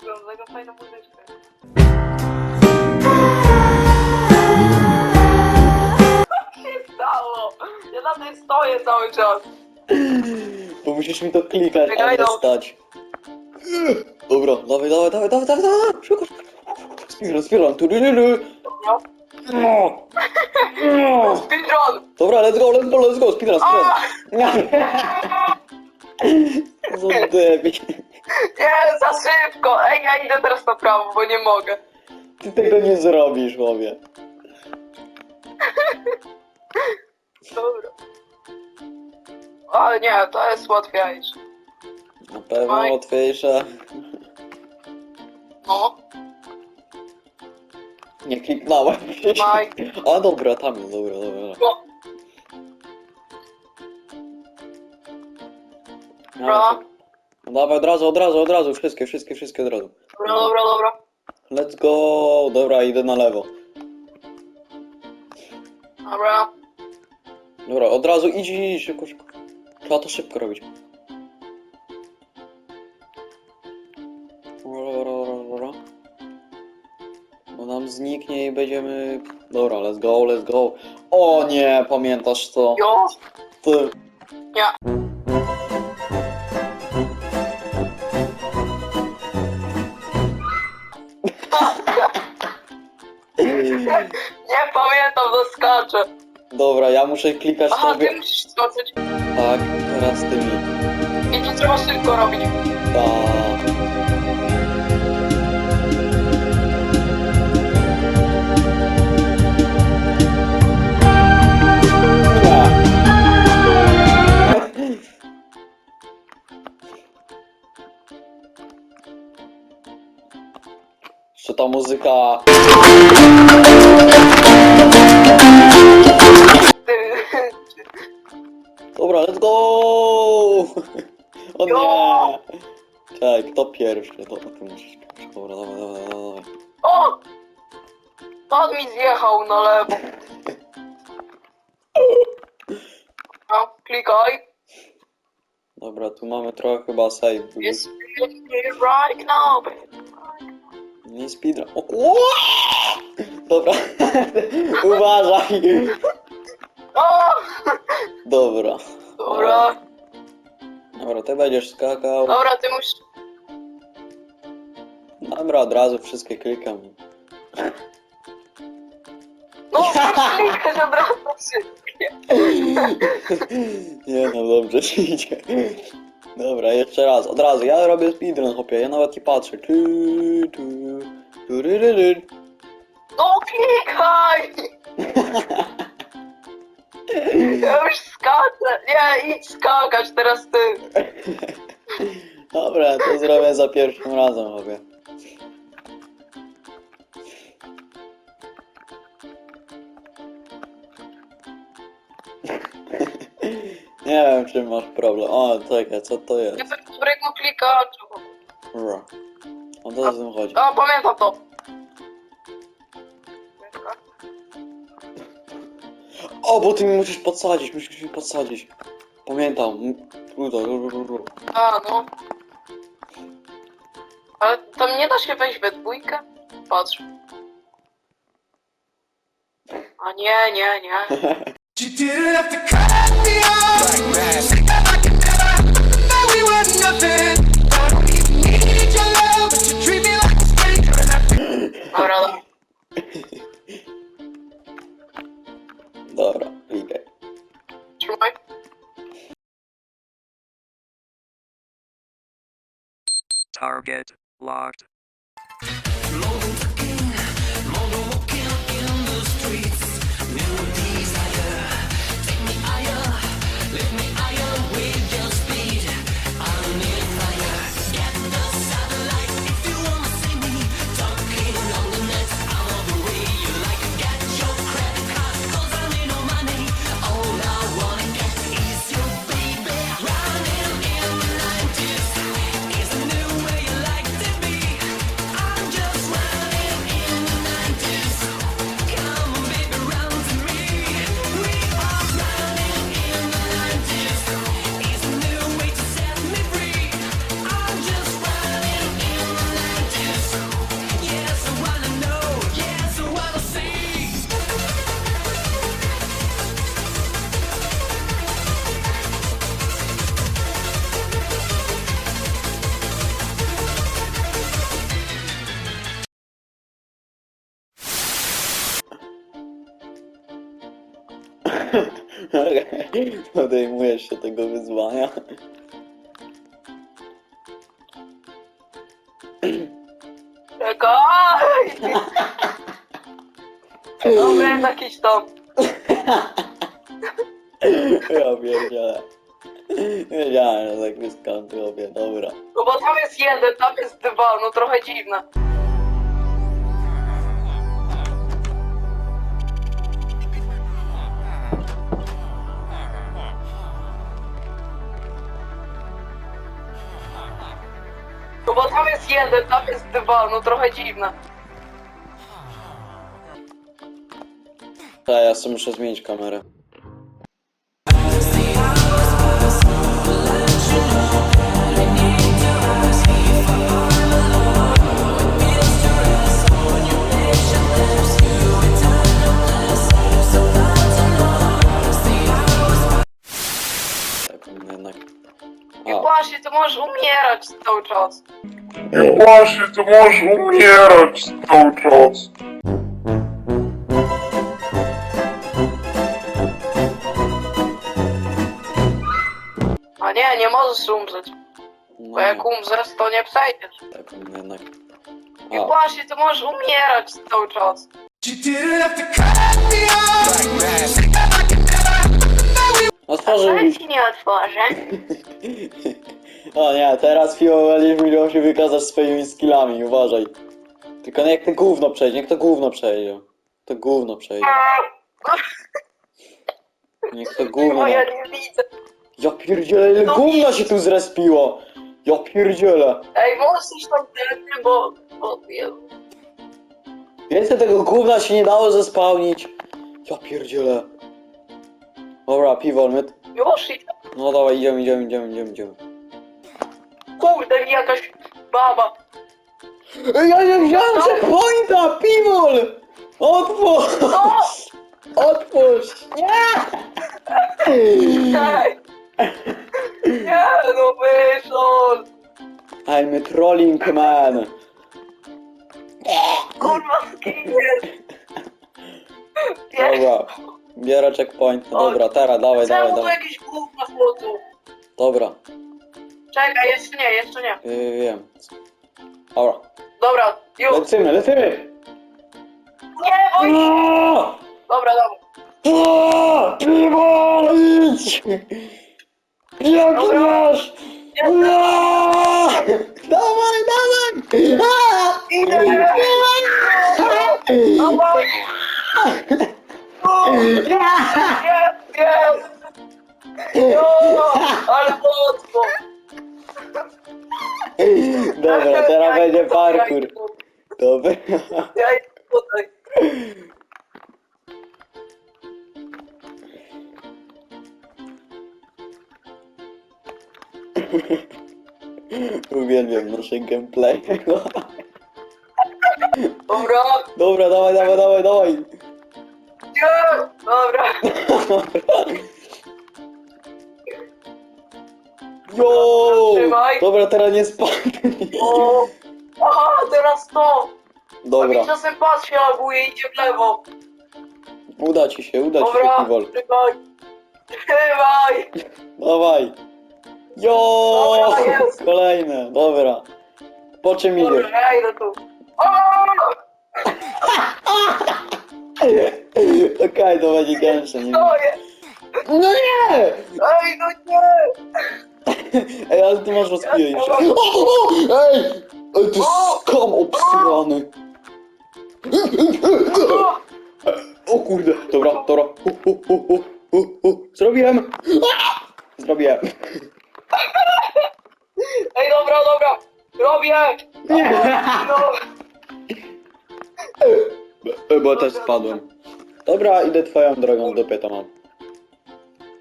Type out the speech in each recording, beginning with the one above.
wygląda, taka fajna muzyczka. Co się stało? Ja na tym stoję cały czas. Bo musisz mi to klikać, a Czekaj, nie no. stać. Dobra, dawaj, dawaj, dawaj, dawaj, dawaj, dawaj, szybko, szybko. Speedrun, speedrun, tudududu. No. No. No. Speedrun! Dobra, let's go, let's go, let's go, speedrun, speedrun. Co debil. Nie, za szybko! Ej, ja idę teraz na prawo, bo nie mogę. Ty tego nie zrobisz, chłopie. Dobra. Ale nie, to jest łatwiejsze. Na pewno Oj. łatwiejsze. No, Nie kliknąłem. Maj. A dobra, tam jest, dobra, dobra. No. No dawaj od razu, od razu, od razu, wszystkie, wszystkie, wszystkie od razu. Dobra, dobra, dobra. Let's go! Dobra, idę na lewo. Dobra. Dobra, od razu idź, idź, szybko, szybko. Trzeba to szybko robić. Dobra, dobra, dobra, dobra. Bo nam zniknie i będziemy... Dobra, let's go, let's go. O nie, pamiętasz to? Jo, Ty. nie. Ja muszę klikać Aha, sobie... ty musisz skoczyć. Tak, teraz ty mi. I to trzeba szybko robić. Tak. Jeszcze ta muzyka. Dobra, let's go! O nie! Czekaj, kto pierwszy? To ty musisz pierwszy. Dobra, dawaj, dawaj, dawaj. O! Pan mi zjechał na lewo. No, klikaj. Dobra, tu mamy trochę chyba save. Jest right now. Nie speedrun. O Dobra. Uważaj. O! Dobra. Dobra, Dobra, ty będziesz skakał. dobra, ty musisz... Dobra, od razu wszystkie klikam. No, klikać od razu wszystkie. Nie no, dobrze ci idzie. Dobra, jeszcze raz, od razu. Ja robię speedrun, chłopie, ja nawet nie patrzę. Tu, tu, tu, ry, ry, ry. No, klikaj! Ja już skaczę. Nie, idź skakać, teraz ty. Dobra, to zrobię za pierwszym razem, chłopie. Nie wiem, czym masz problem. O, czekaj, co to jest? Tak dobrego klikacza. Ura. O co z tym chodzi? A, pamiętam to. O, bo ty mi musisz podsadzić, musisz mi podsadzić. Pamiętam. M- Ruda, ru, ru, ru. A, no. Ale tam nie da się wejść we dwójkę? Patrz. A nie, nie, nie. You didn't have to cut me off. Say that I could never, that we were nothing. I don't even need your love, but you treat me like a stranger, and I Dobra, dobra. Dobra, get locked. Podejmujesz się tego wyzwania. Czekaj! Dobra, jakiś tam. Ja pierdzielę. Wiedziałem, że tak wyskantuje, dobra. No bo tam jest jeden, tam jest dwa, no trochę dziwne. Bo tam jest jeden, tam jest dwa, no trochę dziwne. A ja sobie muszę zmienić kamerę. Umierać cały czas. Właśnie, ty możesz umierać cały czas. A nie, nie możesz umrzeć. no, Bo jak umrzesz, to nie przejdziesz. tak, on jednak... I A, właśnie, ty możesz umierać cały czas. Otworzył mi... ci nie otworzę. O nie, teraz Fio musiał się wykazać swoimi skillami, uważaj. Tylko niech to gówno przejdzie, niech to gówno przejdzie. To gówno przejdzie. Niech to gówno... Bo ja nie widzę. Ja pierdzielę, ile No gówna się tu zrespiło! Ja pierdzielę. Ej, możesz tam ten, bo... bo Jezu. Więcej tego gówna się nie dało zespałnić. Ja pierdzielę. Dobra, piwol, my... Już i No dawaj, idziemy, idziemy, idziemy, idziemy, idziemy. Kurde mi jakaś baba. Ej, Ja nie wziąłem checkpointa, piwol! Otwórz! No! Otwórz! Nie! Ej! Nie, no wyszol! I'm a trolling man. Kurwa, skinie! Dobra, biorę checkpoint. No dobra, teraz dawaj, dawaj, Czemu tu dawaj. gówno flotu? Dobra, Czekaj, jeszcze nie, jeszcze nie. yy, wiem. Dobra, Dobra, już. lecimy, lecimy! Nie, boj się! Aaaa! Dobra, dobra. Aaaa! Piwo, idź! Jak Dobra. masz? Aaaa! Dawaj, dawaj! Aaaa! Idę! No boj! Jest, jest! Jo, ale łatwo! Dobra, teraz będzie parkour. Dobra. Ja idę tutaj. Uwielbiam nasze gameplay. Dobra, Dobra, dawaj, dawaj, dawaj, dawaj. nie! Dobra. Trzymaj. Dobra, teraz nie spadnij. O! Aha, teraz to! A Dobra, mi czasem pas się laguje i idzie w lewo. uda ci się, uda ci się, Dobra, Piwol. trzymaj. Trzymaj! Dawaj. Jo! Dobra, jest. Kolejne, dobra. Po czym idziesz? Dobra, ja idę tu. O! Okej, to będzie gęstsze. Nie... To jest! No nie! Ej, no nie! Ej, ale ty masz rozpijesz. Ja Ej! Ej, ty skam obsrany. O! Kurde, dobra, dobra. Zrobiłem. Zrobiłem. Ej, dobra, dobra! Robię! Nie. No! E, Bo też spadłem. Dobra, idę twoją drogą, w dupie to mam.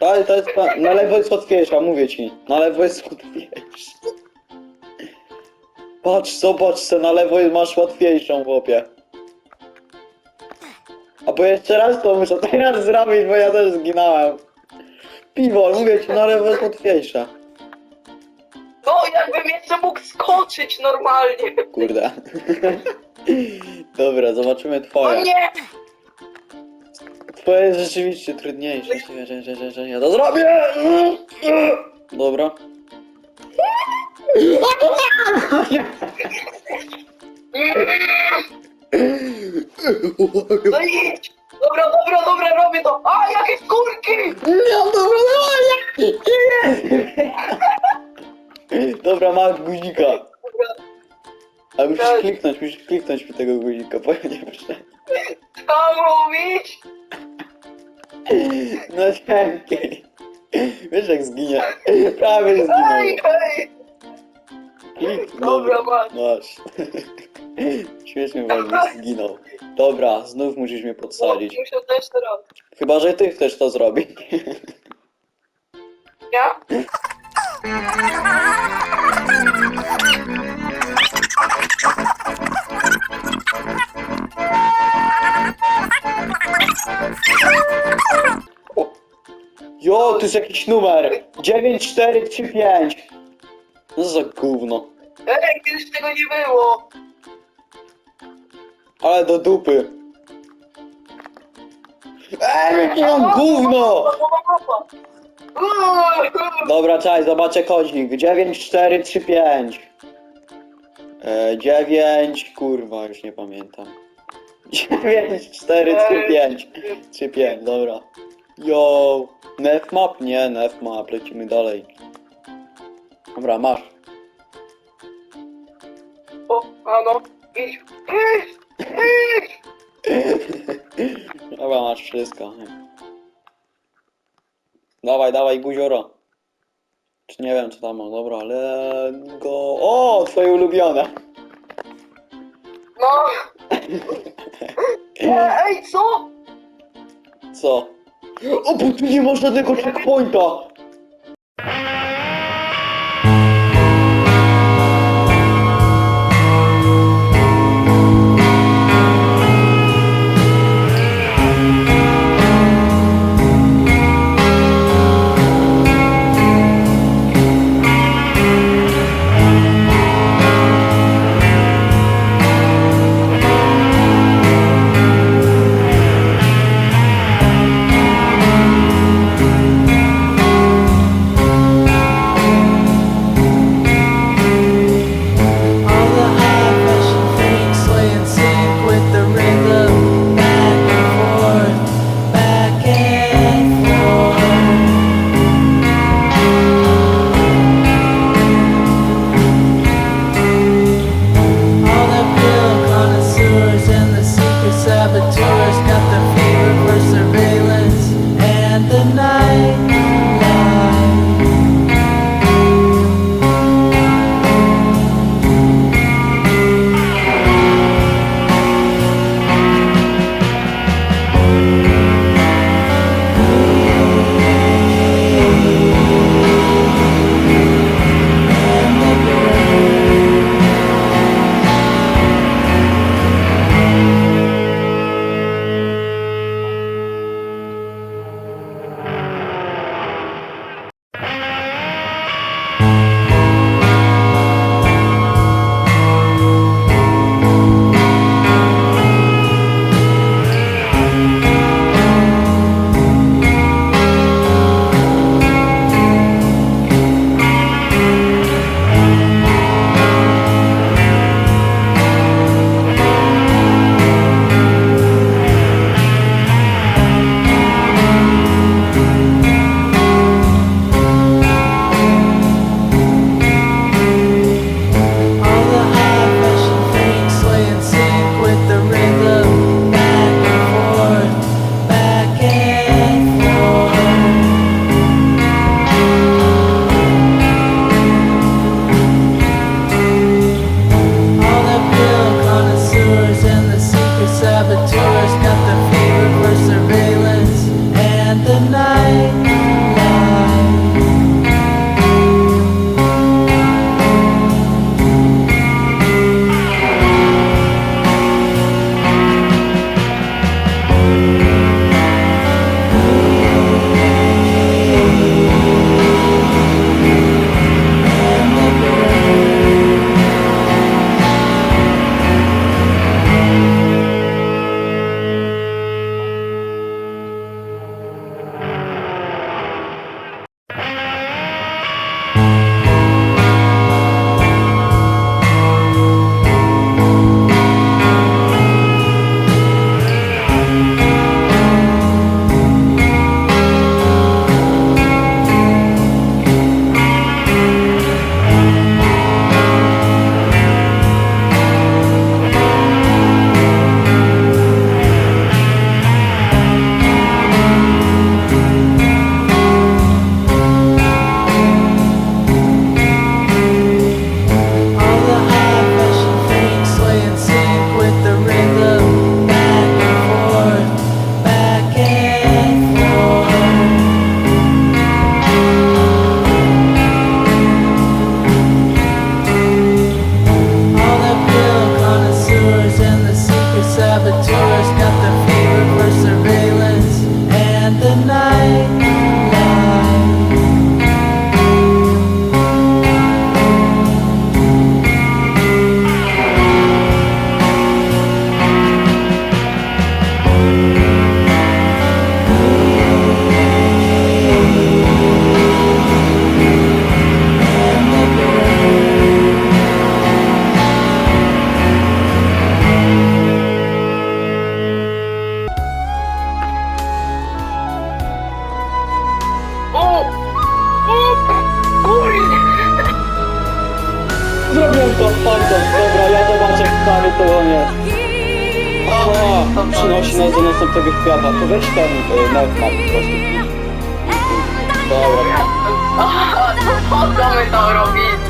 To, to jest, na- na lewo jest łatwiejsza, mówię ci. Na lewo jest łatwiejsza. Patrz, zobacz se, na lewo masz łatwiejszą, chłopie. A bo jeszcze raz to muszę teraz zrobić, bo ja też zginąłem. Piwo, mówię ci, na lewo jest łatwiejsza. No, jakbym jeszcze mógł skoczyć normalnie. Kurde. Dobra, zobaczymy No twoje. nie! To jest rzeczywiście trudniejsze. Czekaj, czekaj, czekaj, czekaj, Ja to zrobię! Dobra. No idź! Dobra, dobra, dobra, robię to! A, jakie skórki! No dobra, dawaj! Dobra, masz guzika. Ale musisz Tak. kliknąć, musisz kliknąć mi tego guzika, bo ja nie wiem. Co mówić? No dzięki. Wiesz jak zginie? Prawie zginął. Ej, hej! Klik, Dobra, masz. Masz. Śmiesznie właśnie zginął. Dobra, znów musisz mnie podsadzić. Muszę to jeszcze raz. Chyba, że ty chcesz to zrobić. Ja? Jo, to jest jakiś numer. 9435. No za gówno. Ej, kiedyś tego nie było! Ale do dupy. Ej, jakie mam gówno! Dobra, czaj, zobaczę kodzik. 9435. E, 9, kurwa, już nie pamiętam. 9435. 35, dobra. Yo, nefmap? Nie, nefmap, lecimy dalej. Dobra, masz. O, ano, idź, idź, idź! Dobra, masz wszystko. Dawaj, dawaj, guzioro. Czy nie wiem, co tam mam. Dobra, let's go. O, twoje ulubione. No! Ej, co? Co? O, bo tu nie ma żadnego checkpointa. Następnego świata. To weź ten y, net map po prostu. Dobra. Po co my to robili?